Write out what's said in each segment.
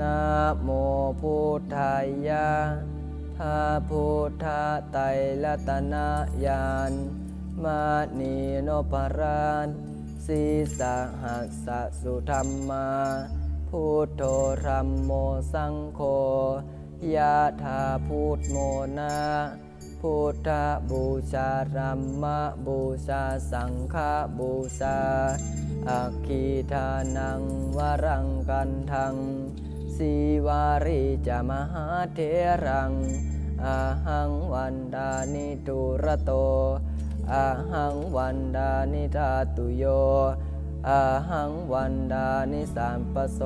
นะโมพุทธายะพระพุทธไตรรัตนญาณมานีโนปรานสีสหัสสุธรรมา พุทโธธรรมโมสังโฆยะธาพุทโมนา พุทธบูชารัมมะบูชาสังฆบูชาอัคคีทานังวรังกันทัง สีวาริจามหาเทรังอาหังวันดานิทุระโตอาหังวันดานิทาตุโยอาหังวันดานิสัมปโส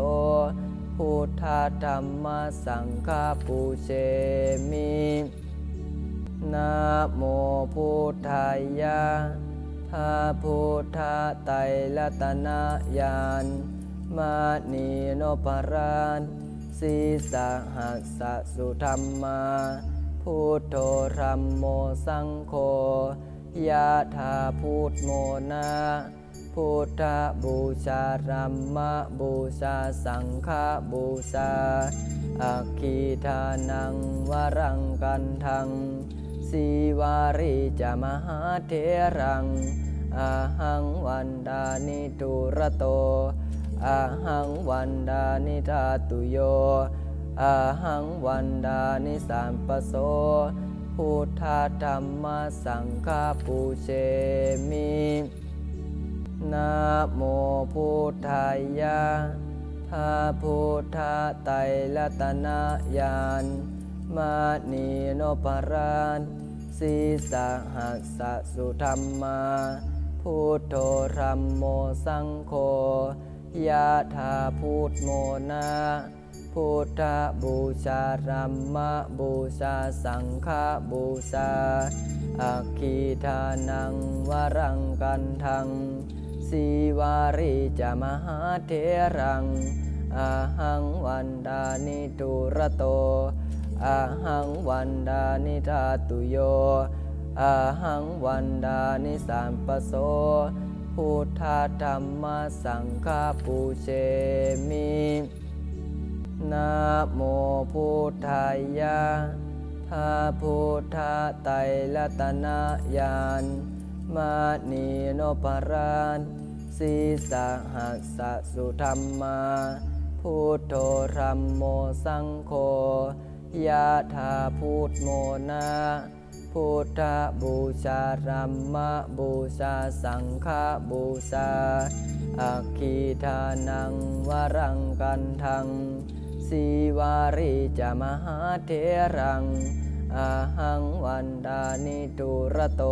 พุทธธรรมสังฆปูเชมินะโมพุทธายะพระพุทธไตรรัตนญาณมานีโนปราน สีสหัสสสุธรรมาพุทโธธรรมโมสังโฆยะธาพุทโมนาพุทธบูชารัมมะบูชาสังฆบูชาอัคคีทานังวรังกันทังสีวาริจามหาเทรังอาหังวันดานิทุระโต อาหังวันดานิทาตุโยอาหังวันดานิสัมปโสพุทธธรรมสังฆปูเชมินะโมพุทธายะพระพุทธไตรรัตนาญาณมานีโนปรานสีสหัสสสุธรรมา พุทโธธรรมโมสังโฆ ยะธาพุทโมนาพุทธบูชารัมมะบูชาสังฆบูชาอัคคีทานังวรังกันทังสีวาริจามหาเทรังอาหังวันดานิทุระโตอาหังวันดานิทาตุโยอาหังวันดานิสัมปโส พุทธธรรมสังฆปูเชมินะโมพุทธายะพระพุทธไตรรัตนญาณมานีโนปรานสีสหัสสสุธรรมาพุทโธธรรมโมสังโฆยะธาพุทโมนา พุทธบูชาธรัมะบูชาสังฆบูชาอัคคีทานังวรังกันทังสีวาริจามหาเทรังอาหังวันดานิทุระโต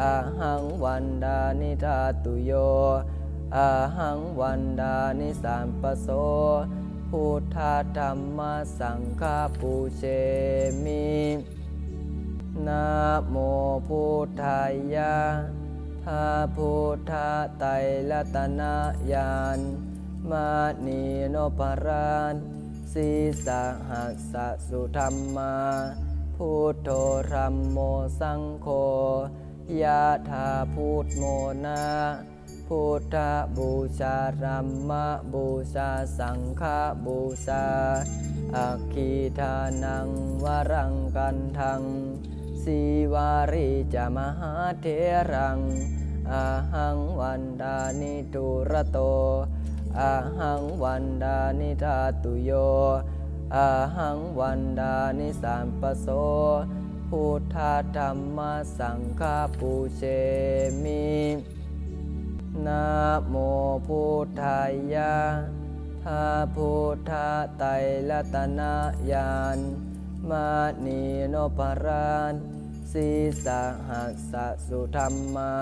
อาหังวันดานิทาตุโยอาหังวันดานิสัมปโสพุทธธรรมสังฆปูเชมิ นะโมพุทธายะพระพุทธไตรรัตนญาณมานีโนปรานสีสหัสสุธรรมา พุทโธธรรมโมสังโฆยะธาพุทโมนา พุทธบูชาธรัมะบูชาสังฆบูชาอัคคีทานังวรังกันทัง สีวาริจามหาเทรังอาหังวันดานิทุระโตอาหังวันดานิทาตุโยอาหังวันดานิสัมปโสพุทธธรรมสังฆปูเชมินะโมพุทธายะพระพุทธไตรรัตนญาณมานีโนปราน สีสหัสสสุธรรมา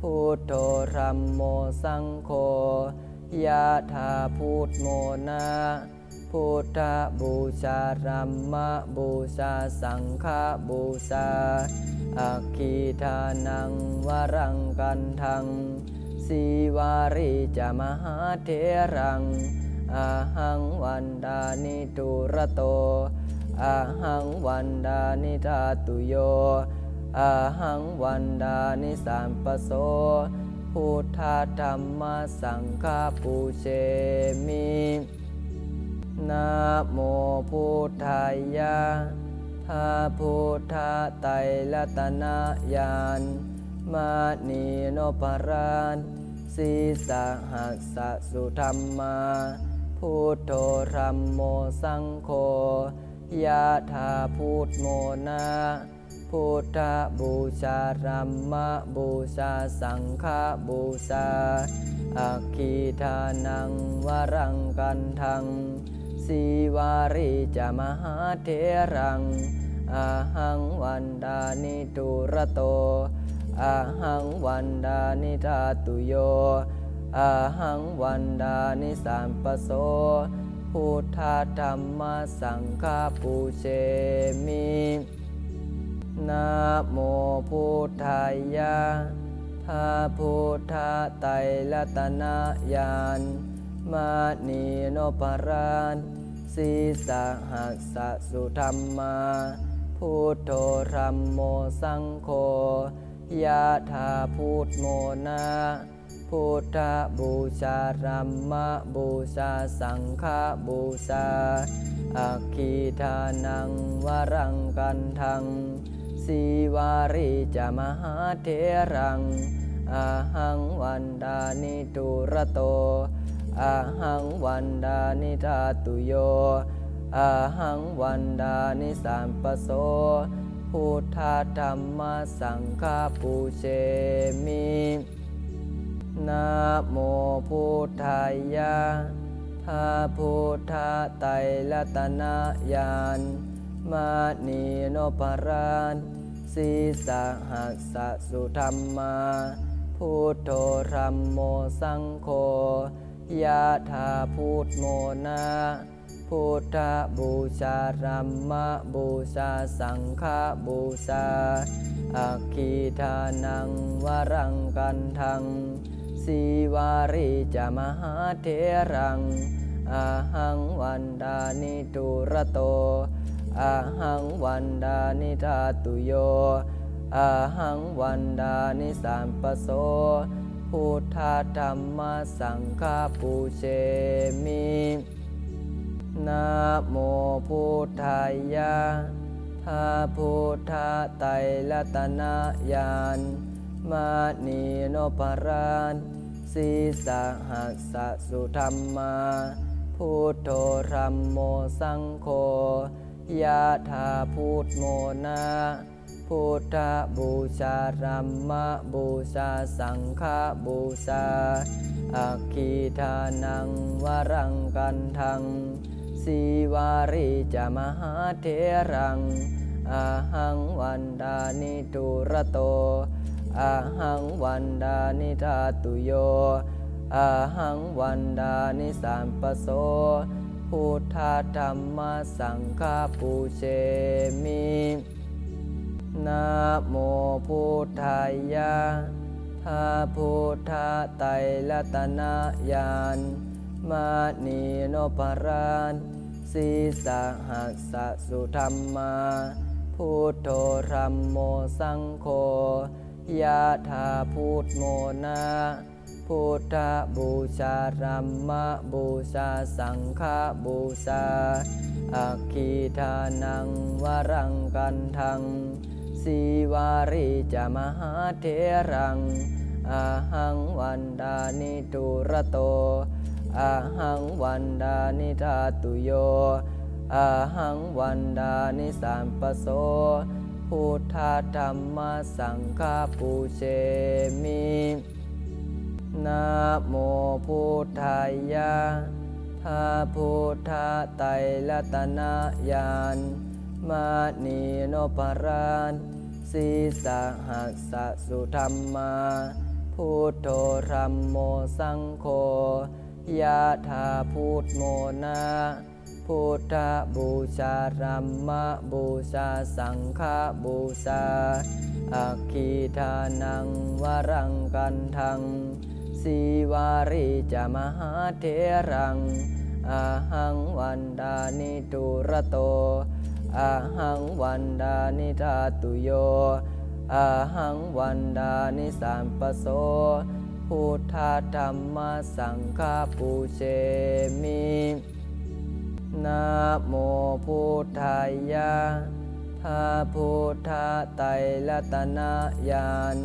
พุทโธธรรมโมสังโฆยะธาพุทโมนาพุทธบูชาธรัมบูชาสังฆบูชาอัคคีทานังวรังกันทังสีวาริจะมหาเทรังอาหังวันดานิทุระโต อาหังวันดานิทาตุโยอาหังวันดานิสัมปโสพุทธธรรมสังฆปูเชมินะโมพุทธายะพระพุทธไตรรัตนญาณมานีโนปราณสีสหัสสุธรรมา พุทโธธรรมโมสังโฆ ยะธาพุทโมนาพุทธบูชารัมมบูชาสังฆบูชาอัคคีทานังวรังกันทังสีวาริจะมหาเทรังอาหังวันดานิทุระโตอาหังวันดานิทาตุโยอาหังวันดานิสัมปโส พุทธธรรมสังฆปูเชมินะโมพุทธายะพระพุทธไตรรัตนญาณมานีโนปราณสีสหัสสะสุธรรมา พุทโธธรรมโมสังโฆยะธาพุทโมนา พุทธบูชารัมมบูชาสังฆบูชาอัคคีทานังวรังกันทังสีวาริจะมหาเทรังอาหังวันดานิทุระโตอาหังวันดานิทาตุโยอาหังวันดานิสัมปโสพุทธธรรมสังฆปูเชมิ นะโมพุทธายะพระพุทธไตรรัตนญาณมานีโนปราณสีสหัสสุธรรมา พุทโธธรรมโมสังโฆยะธาพุทโมนาพุทธบูชารัมมบูชาสังฆบูชาอัคคีทานังวรังกันทัง สีวาริจะมหาเทรังอาหังวันดานิทุระโตอาหังวันดานิทาตุโยอาหังวันดานิสัมปโสพุทธธรรมสังฆปูเชมินะโมพุทธายะพระพุทธไตรรัตนญาณมานีโนปราณ สีสหัสสะสุธรรมา พุทโธธรรมโมสังโฆยะธาพุทโมนาพุทธบูชารัมมบูชาสังฆบูชาอัคคีทานังวรังกันทังสีวาริจะมหาเทรังอาหังวันดานิทุระโต อาหังวันดานิทาตุโยอาหังวันดานิสัมปโสพุทธธรรมสังฆปูเชมินะโมพุทธายะพระพุทธไตรรัตนญาณมานีโนปราณสีสหัสสะสุธรรมา พุทโธธรรมโมสังโฆ ยะธาพุทโมนาพุทธบูชารัมมบูชาสังฆบูชาอัคคีทานังวรังกันทังสีวาริจะมหาเทรังอาหังวันดานิทุระโตอาหังวันดานิทาตุโยอาหังวันดานิสัมปโส พุทธธรรมสังฆปูเชมินะโมพุทธายะพระพุทธไตรรัตนญาณมานีโนปราณสีสหัสสสุธรรมา พุทโธธรรมโมสังโฆยะธาพุทโมนา พุทธบูชาธรัมบูชาสังฆบูชาอัคคีทานังวรังกันทังสีวาริจามหาเทรังอาหังวันดานิตุระโตอาหังวันดานิทาตุโยอาหังวันดานิสัมปโสพุทธธรรมสังฆปูเชมิ โมพุทธายะพระพุทธไตรรัตนาญาณ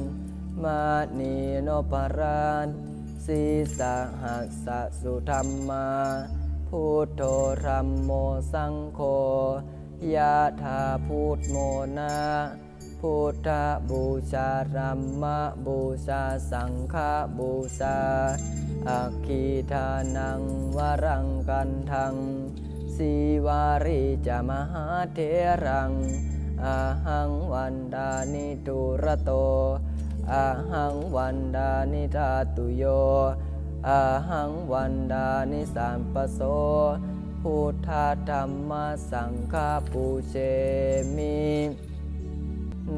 มานีโนปรานสีสหัสสสุธรรมา พุทโธธรรมโมสังโฆยะธาพุทโมนา พุทธบูชารัมมบูชาสังฆบูชาอัคคีทานังวรังกันทัง สีวาริจามหาเทรังอาหังวันดานิตุระโตอาหังวันดานิทาตุโยอาหังวันดานิสัมปโสพุทธธรรมสังฆปูเชมิ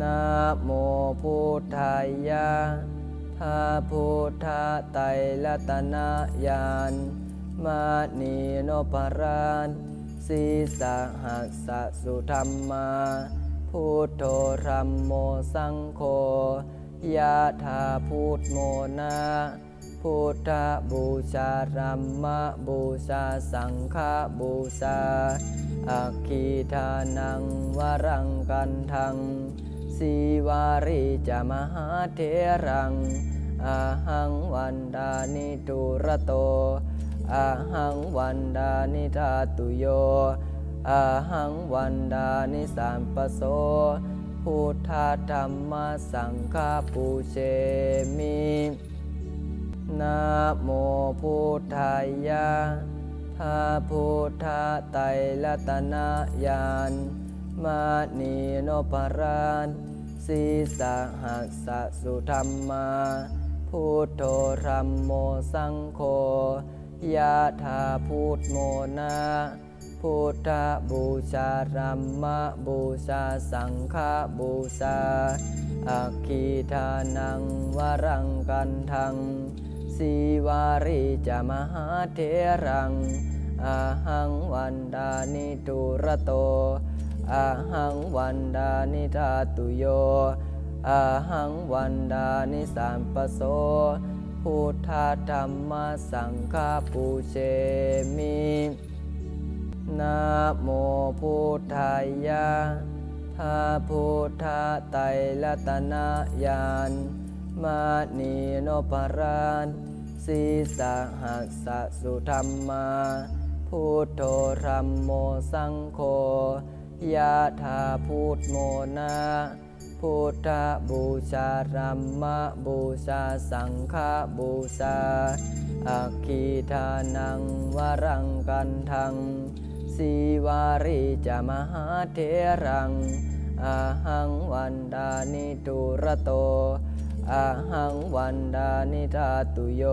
นะโมพุทธายะพระพุทธไตรตนาญาณ มานีโนปรานสีสหัสสสุธรรมาพุทโธธรรมโมสังโฆยะธาพุทโมนาพุทธบูชารัมมบูชาสังฆบูชาอัคคีทานังวรังกันทังสีวาริจามหาเทรังอาหังวันดานิตุระโต อาหังวันดานิทาตุโยอาหังวันดานิสัมปโสพุทธธรรมสังฆปูเชมินะโมพุทธายะพระพุทธไตรัตนญาณมานีโนปรานสีสหัสสสุธรรมา พุทโธธรรมโมสังโฆ ยะธาพุทโมนาพุทธบูชารัมมบูชาสังฆบูชาอัคคีทานังวรังกันทังสีวาริจามหาเทรังอาหังวันดานิตุระโตอาหังวันดานิทาตุโยอาหังวันดานิสัมปโส พุทธธรรมสังฆปูเชมินะโมพุทธายะพระพุทธไตรรัตนาญาณมานีโนปรานสีสหัสสสุธรรมา พุทโธธรรมโมสังโฆยะธาพุทโมนา พุทธบูชารัมมบูชาสังฆบูชาอัคคีทานังวรังกันทังสีวาริจามหาเทรังอาหังวันดานิตุระโตอาหังวันดานิทาตุโย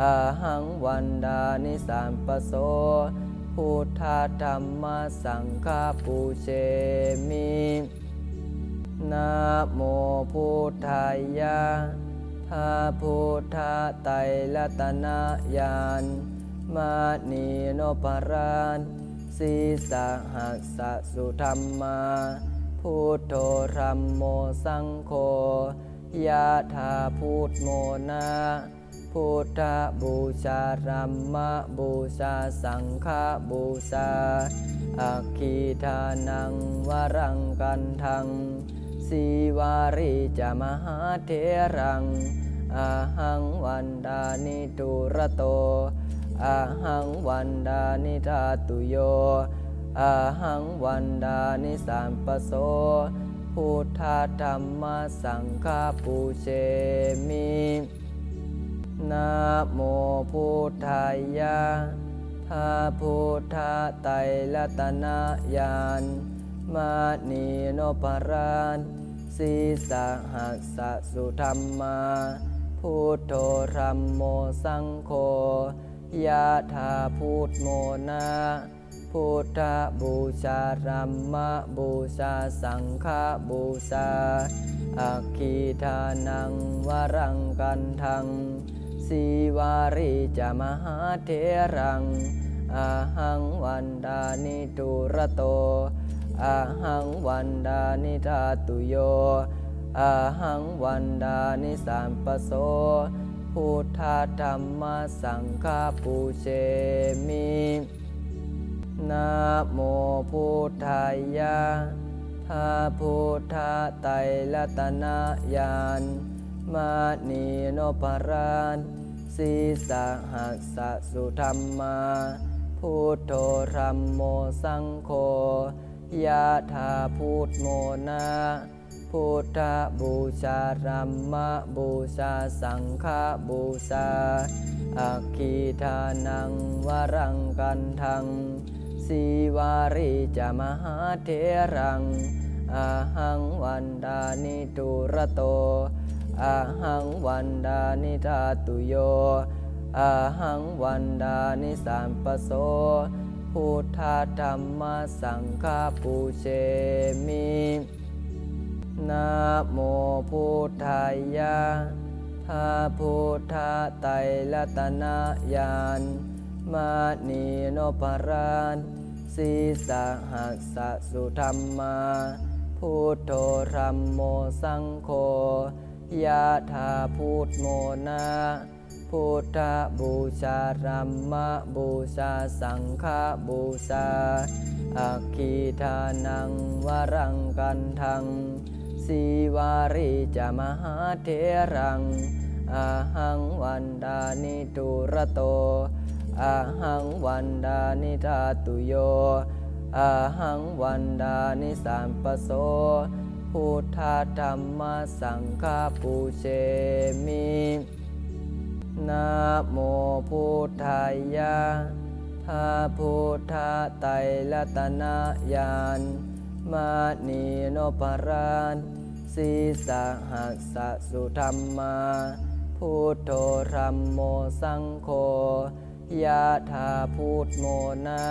อาหังวันดานิสัมปโสพุทธธรรมสังฆปูเชมิ นะโมพุทธายะพระพุทธไตรรัตนญาณมานีโนปรานสีสหัสสุธรรมา พุทโธธรรมโมสังโฆยะธาพุทโมนา พุทธบูชาธรัมบูชาสังฆบูชาอัคคีทานังวรังกันทัง สีวาริจามหาเทรังอาหังวันดานิตุระโตอาหังวันดานิทาตุโยอาหังวันดานิสัมปโสพุทธธรรมสังฆปูเชมินะโมพุทธายะพระพุทธไตรรัตนญาณมานีโนปราน สีสหัสสสุธรรมาพุทโธธรรมโมสังโฆยะธาพุทโมนาพุทธบูชาธรัมบูชาสังฆบูชาอัคคีทานังวรังกันทังสีวาริจะมหาเทรังอาหังวันดานิทุระโต อาหังวันดานิธาตุโยอาหังวันดานิสัมปโสพุทธธรรมสังฆปูเชมินะโมพุทธายะพาพุทธไตรรัตนญาณมานีโนปรานสีสหัสสุธรรมา พุทโธธรรมโมสังโฆ ยะธาพุทโมนาพุทธบูชารัมมบูชาสังฆบูชาอัคคีทานังวรังกันทังสีวาริจะมหาเทรังอาหังวันดานิทุระโตอาหังวันดานิธาตุโยอาหังวันดานิสัมปโส พุทธธรรมสังฆปูเชมินะโมพุทธายะพาพุทธไตรรัตนญาณมานีโนปรานสีสหัสสุธรรมา พุทโธธรรมโมสังโฆยะธาพุทโมนา พุทธบูชารัมมบูชาสังฆบูชาอัคคีทานังวรังกันทังสีวาริจะมหาเทรังอาหังวันดานิทุระโตอาหังวันดานิธาตุโยอาหังวันดานิสัมปโสพุทธธรรมสังฆปูเชมิ นะโมพุทธายะพาพุทธไตรรัตนญาณมานีโนปรานสีสหัสสะสุธรรมา พุทโธธรรมโมสังโฆยะธาพุทโมนา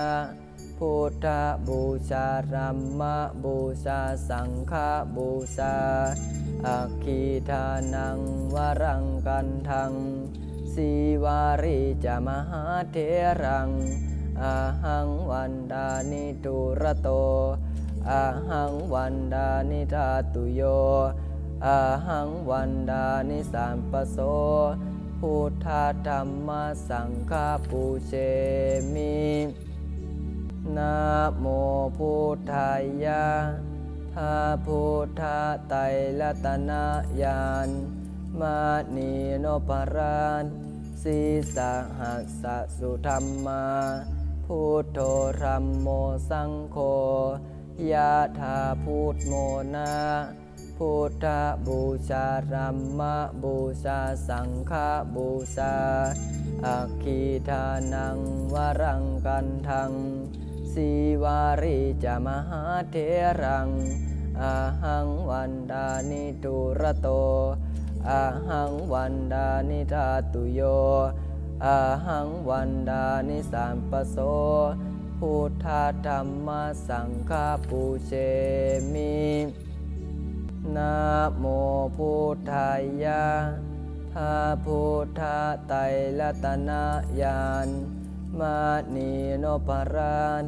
พุทธบูชารัมมบูชาสังฆบูชาอัคคีทานังวรังกันทัง สีวาริจะมหาเทรังอาหังวันดานิทุระโตอาหังวันดานิธาตุโยอาหังวันดานิสัมปโสพุทธธรรมสังฆปูเชมินะโมพุทธายะพาพุทธไตรรัตนญาณมานีโนปราน สีสหัสสะสุธรรมา พุทโธธรรมโมสังโฆยะธาพุทโมนาพุทธบูชาธรัมบูชาสังฆบูชาอัคคีทานังวรังกันทังสีวาริจะมหาเทรังอาหังวันดานิทุระโต อาหังวันดานิธาตุโยอาหังวันดานิสัมปโสพุทธธรรมสังฆปูเชมินะโมพุทธายะพาพุทธไตรรัตนญาณมานีโนปราน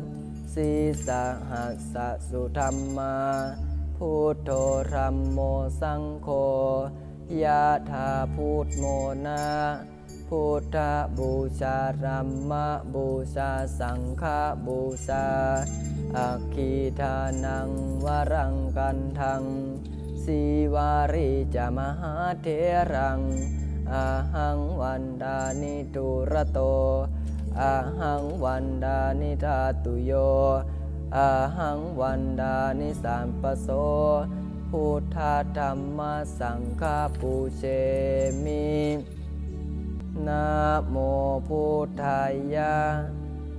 สีสหัสสะสุธรรมา พุทโธธรรมโมสังโฆ ยะธาพุทโมนาพุทธบูชารัมมบูชาสังฆบูชาอัคคีทานังวรังกันทังสีวาริจะมหาเทรังอาหังวันดานิทุระโตอาหังวันดานิธาตุโยอาหังวันดานิสัมปโส พุทธธรรมสังฆปูเชมินะโมพุทธายะ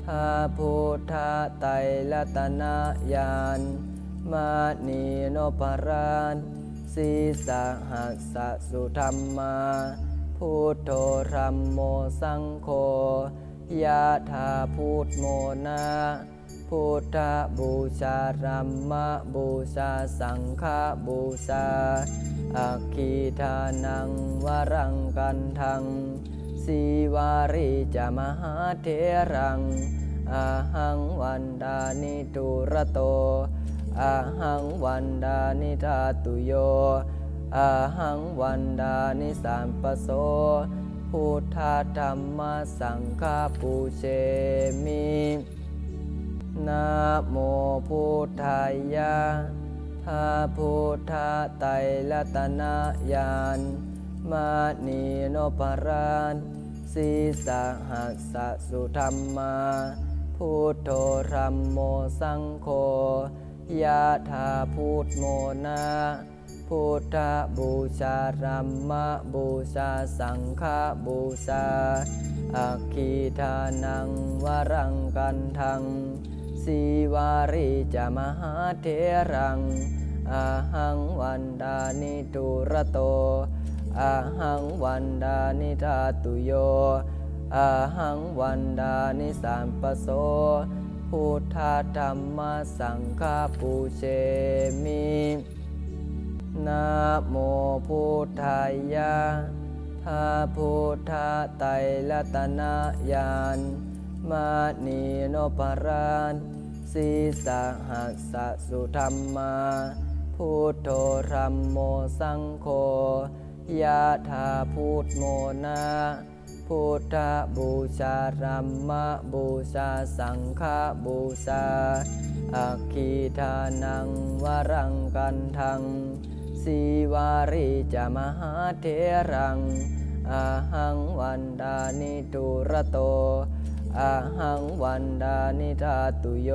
พาพุทธไตรรัตนญาณมานีโนปรานสีสหัสสะสุธรรมา พุทโธธรรมโมสังโฆยะธาพุทโมนา พุทธบูชาธรัมบูชาสังฆบูชาอัคคีทานังวรังกันทังสีวาริจามหาเทรังอาหังวันดานิตุระโตอาหังวันดานิทาตุโยอาหังวันดานิสัมปโสพุทธธรรมสังฆปูเชมิ นะโมพุทธายะพระพุทธไตรรัตนญาณมานีโนปรานสีสหัสสสุธรรมา พุทโธธรรมโมสังโฆยะธาพุทโมนา พุทธบูชารัมมบูชาสังฆบูชาอัคคีทานังวรังกันทัง สีวาริจามหาเทรังอาหังวันดานิตุระโตอาหังวันดานิทาตุโยอาหังวันดานิสัมปโสพุทธธรรมสังฆปูเชมินะโมพุทธายะพระพุทธไตรรัตนญาณมานีโนปราน สีสหัสสสุธรรมา พุทโธธรรมโมสังโฆยะธาพุทโมนาพุทธบูชารัมมบูชาสังฆบูชาอัคคีทานังวรังกันทังสีวาริจามหาเทรังอาหังวันดานิตุระโต อาหังวันดานิทาตุโย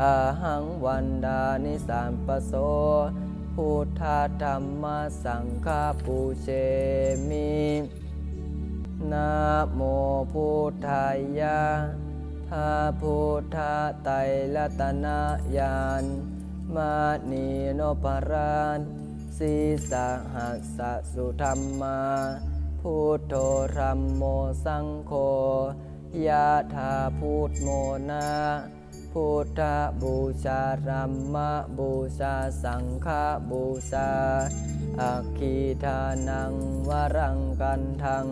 อาหังวันดานิสัมปโสพุทธธรรมสังฆาปูเชมินะโมพุทธายะพระพุทธไตรัตนญาณมานีโนปรานสีสหัสสุธรรมา พุทโธธรรมโมสังโฆ ยะธาพุทโมนาพุทธบูชารัมมบูชาสังฆบูชาอัคคีทานังวรังกันทัง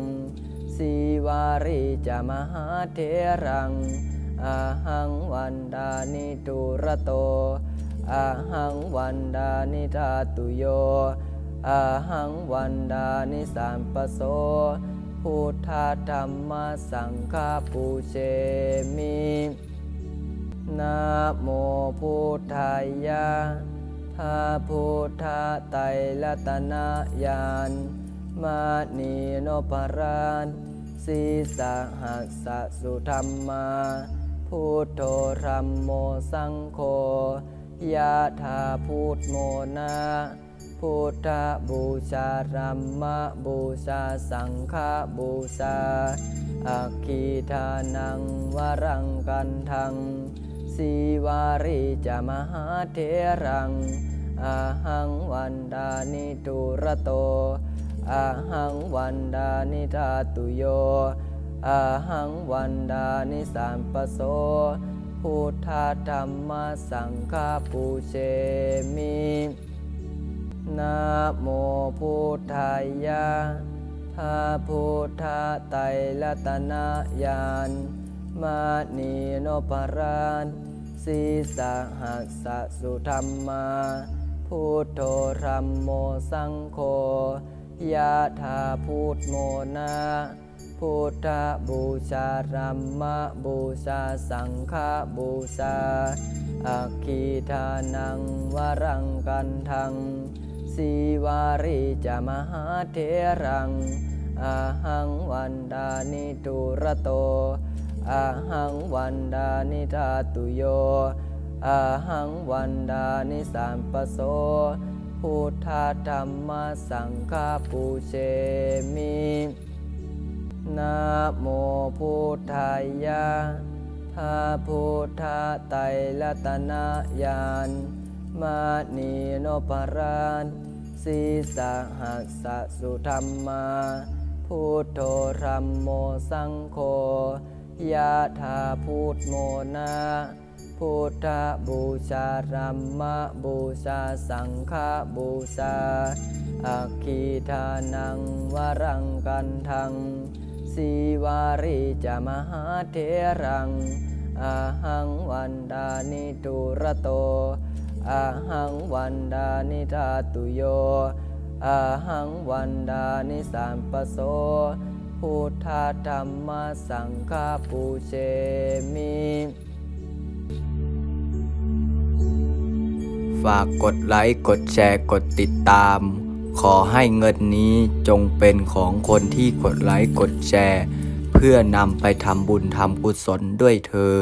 สีวาริจามหาเทรังอาหังวันดานิตุระโตอาหังวันดานิทาตุโยอาหังวันดานิสัมปโส พุทธธรรมสังฆปูเชมินะโมพุทธายะพระพุทธไตรรัตนาญาณมานีโนปรานสีสหัสสสุธรรมา พุทโธธรรมโมสังโฆยะธาพุทโมนา พุทธบูชารัมมบูชาสังฆบูชาอัคีทานังวรังกันทังสีวาริจามหาเทรังอาหังวันดานิตุระโตอาหังวันดานิทาตุโยอาหังวันดานิสัมปโสพุทธธรรมสังฆปูเชมิ นะโมพุทธายะพระพุทธไตรรัตนญาณมานีโนปรานสีสหัสสุธรรมา พุทโธธรรมโมสังโฆยะธาพุทโมนา พุทธบูชารัมมบูชาสังฆบูชาอัคคีทานังวรังกันทัง สีวาริจามหาเทรังอาหังวันดานิตุระโตอาหังวันดานิทาตุโยอาหังวันดานิสัมปโสพุทธธรรมสังฆปูเชมินะโมพุทธายะพระพุทธไตรรัตนญาณมานีโนปราน สีสหัสสสุธรรมาพุทโธธรรมโมสังโฆยะธาพุทโมนาพุทธบูชาธรัมมบูชาสังฆบูชาอัคคีทานังวรังกันทังสีวารีจะมหาเทรังอาหังวันดานิทุระโต อาหังวันดานิทาตุโยอาหังวันดานิสัมปโสพุทธธรรมสังฆปูเชมิฝากกดไลค์กดแชร์กดติดตาม ขอให้เงินนี้จงเป็นของคนที่กดไลค์กดแชร์ เพื่อนำไปทำบุญทำกุศลด้วยเธอ